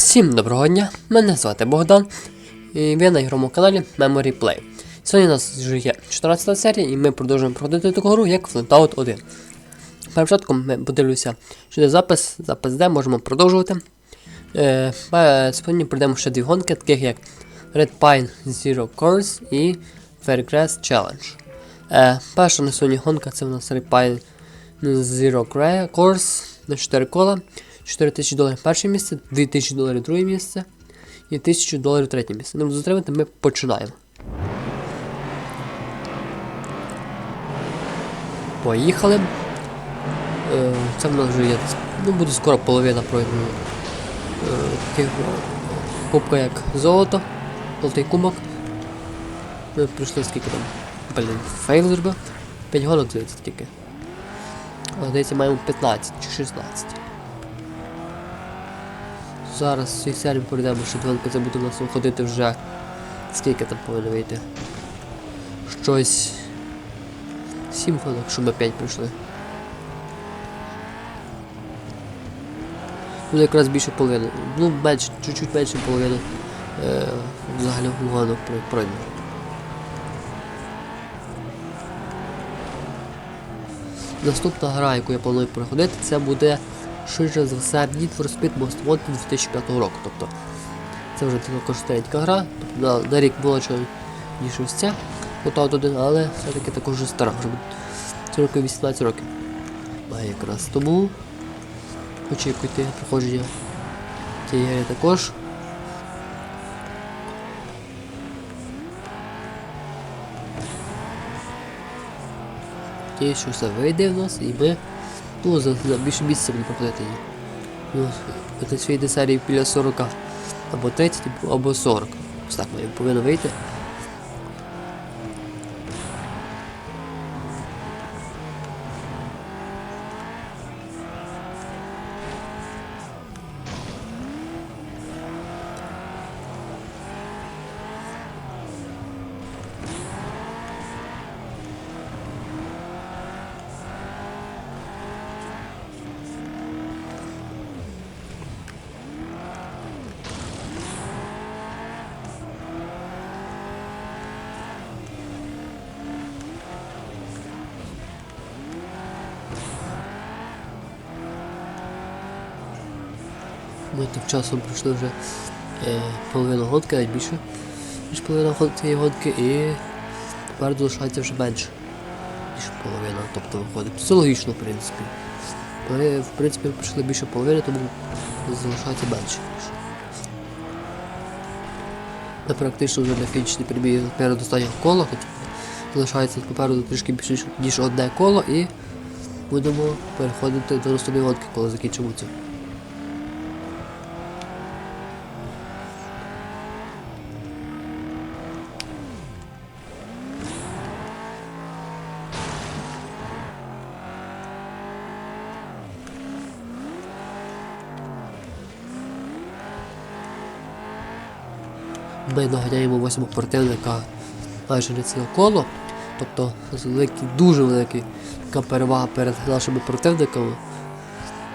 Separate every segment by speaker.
Speaker 1: Всім доброго дня, мене звати Богдан, і ви на ігровому каналі Memory Play. Сьогодні у нас вже є 14 серія, і ми продовжуємо проходити таку гру, як Flatout 1. Перед початком ми подивлюся, що де запис, запис де, можемо продовжувати. Е, е, сьогодні пройдемо ще дві гонки, таких як Red Pine Zero Course і Fairgrass Challenge. Е, перша на сьогодні гонка це у нас Red Pine Zero Course на 4 кола. 4000 доларів перше місце, 2000 доларів друге місце і 1000 доларів третє місце. Не буду затримати, ми починаємо. Поїхали. Е, Це в нас вже є. Ну, буде скоро половина пройдена. Е, Таких е, кубка як золото, золотий кубок. Ми прийшли скільки там. Блін, фейл зробив. 5 гонок здається тільки. Здається, маємо 15 чи 16. Зараз в цій серії пройдемо, що дванка це буде у нас виходити вже. Скільки там повинно вийти? Щось. 7 гонок, щоб ми 5 прийшли. Буде якраз більше половини. Ну, менше, чуть-чуть менше половини е, взагалі гонок прой- пройдемо. Наступна гра, яку я планую проходити, це буде швидше за все Need for Speed Most Wanted 2005 року. Тобто це вже також старенька гра, тобто на, рік молодша, ніж ось ця, Fallout 1, але все-таки також вже стара, вже це роки 18 років. Має якраз тому очікуйте проходження цієї гри також. Надіюсь, що все вийде в нас і ми ну, за, за більше місяця будемо проходити її. Ну, на своїй серії біля 40 або 30, або 40. Ось так має повинно вийти. Ми тим часом пройшли вже е, половину гонки, навіть більше, ніж половина цієї гонки, і тепер залишається вже менше, ніж половина, тобто виходить. Це логічно, в принципі. Ми, в принципі, пройшли більше половини, тому залишається менше. Ми практично вже на фінішній прибіг перед останнього кола, хоч залишається попереду трішки більше ніж одне коло, і будемо переходити до наступної гонки, коли закінчимо цю. Ми доганяємо восьмого противника майже не ціле коло. Тобто великий, дуже великий така перевага перед нашими противниками.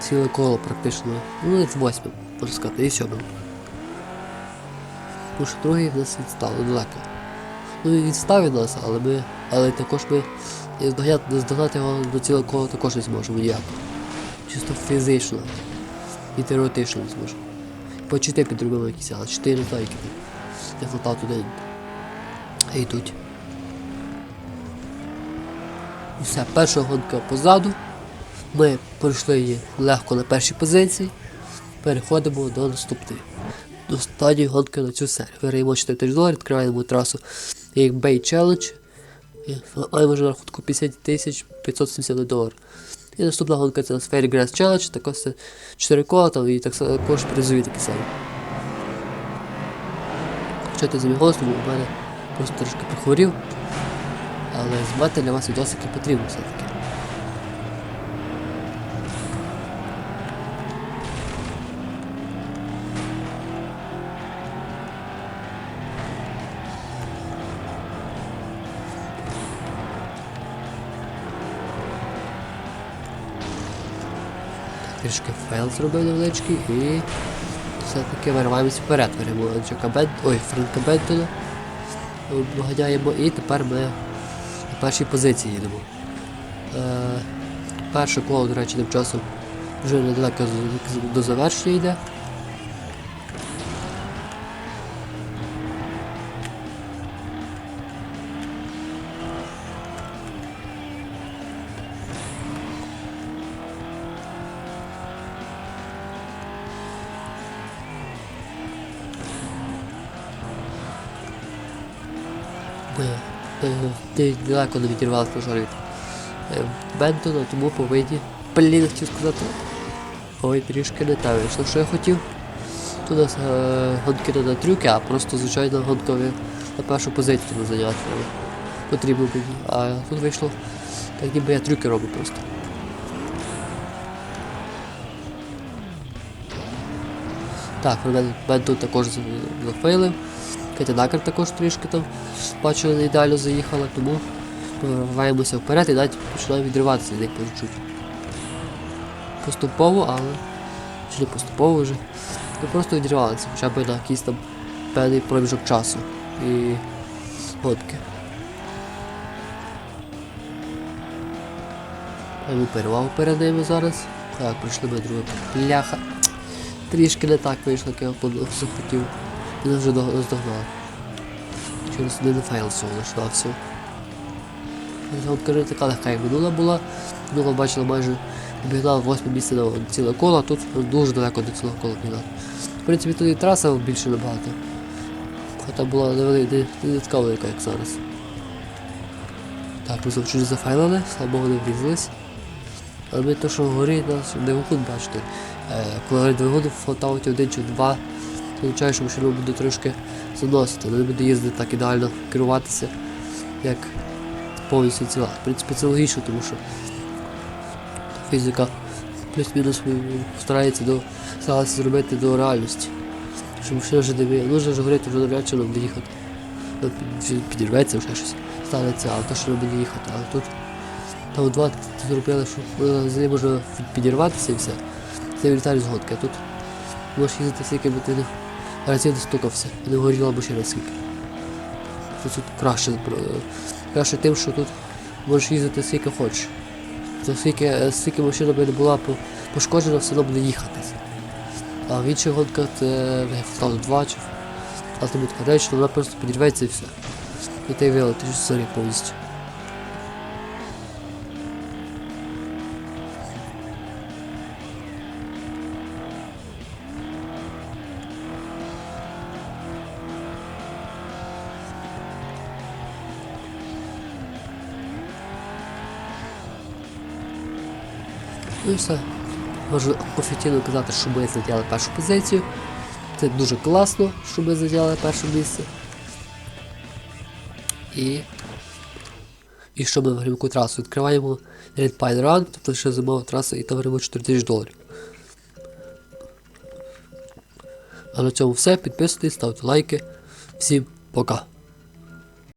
Speaker 1: Ціле коло практично. Ну, не з восьмим, можна сказати, і сьомим. Тому що другий в нас відстав далеко. Ну він відстав від нас, але ми. Але також ми здогнати, його до цілого кола також не зможемо ніяк. Чисто фізично і теоретично не зможемо. По 4 підробили якісь, але 4 не знаю, які там. Я туди. Йдуть. І все, перша гонка позаду. Ми пройшли легко на першій позиції. Переходимо до наступної. До останньої гонки на цю серію. Виграємо 4 тисяч доларів, відкриваємо трасу як Bay Challenge. Маємо вже на рахунку 50 тисяч 570 доларів. І наступна гонка це у нас Fairgrass Challenge, також це 4 кола там і так також призові такі самі. Хоча ти за мій голос, у мене просто трошки прихворів. Але знімати для вас відосики потрібно все-таки. Трішки файл зробив невеличкий і все-таки вириваємося вперед. Беремо Джека Бент... Ой, Френка Бентона. Доганяємо і тепер ми на першій позиції їдемо. Е, перше коло, до речі, тим часом вже недалеко до завершення йде. Ти далеко не відірвалася на жаль від е, Бентона, тому повинні. Блін, хотів сказати. Ой, трішки не те вийшло, що я хотів. Тут у нас е, гонки не на трюки, а просто звичайно гонкові на першу позицію зайняти. Потрібно мені. А тут вийшло. Так ніби я трюки роблю просто. Так, Бен, Бентон також за- зафейлив. Катя Дакер також трішки там бачу, не ідеально заїхала, тому виваємося вперед і навіть починаємо відриватися від них. Поступово, але чи не поступово вже. Ми просто відривалися, хоча б на якийсь там певний проміжок часу і гонки. Маємо перевагу перед ними зараз. Так, прийшли ми друге пляха. Трішки не так вийшло, як я подумав, нас вже до- наздогнали. Через один файл всього лиш на все. От така легка і минула була. Минула бачила майже обігнала восьме місце на ціле коло, а тут дуже далеко до цілого кола обігнав. В принципі, тут і траса більше набагато. Хоча була невелика, не, не така велика, як зараз. Так, ми знову чуть зафайлили, слава Богу, не врізались. Але ми то, що горить нас двигун, бачите, е, коли двигун в один чи два, означає, що машину буде трошки заносити, не буде їздити так ідеально керуватися, як повністю ціла. В принципі, це логічно, тому що фізика плюс-мінус старається до, старається зробити до реальності. Що машина вже не вміє, ну вже говорити, вже навряд чи нам буде їхати. Ну, підірветься, вже щось станеться, але то, що не буде їхати. Але тут там два зробили, що е, з неї можна підірватися і все. Це вилітає з гонки, а тут можеш їздити скільки би ти не разів не стукався, не горіла машина скільки. Тут, тут краще, е, краще тим, що тут можеш їздити скільки хочеш. Скільки, е, скільки машина би не була пошкоджена, все одно буде їхати. А в інших гонках це стало два чи а тобі така речі, вона просто підірветься і все. І ти вилетиш з зорі повністю. Ну і все. Можу офіційно казати, що ми зайняли першу позицію. Це дуже класно, що ми зайняли перше місце. І. І що ми в яку трасу відкриваємо Red Pine Run, тобто ще зимова траса і там беремо 4 тисяч доларів. А на цьому все. Підписуйтесь, ставте лайки. Всім пока.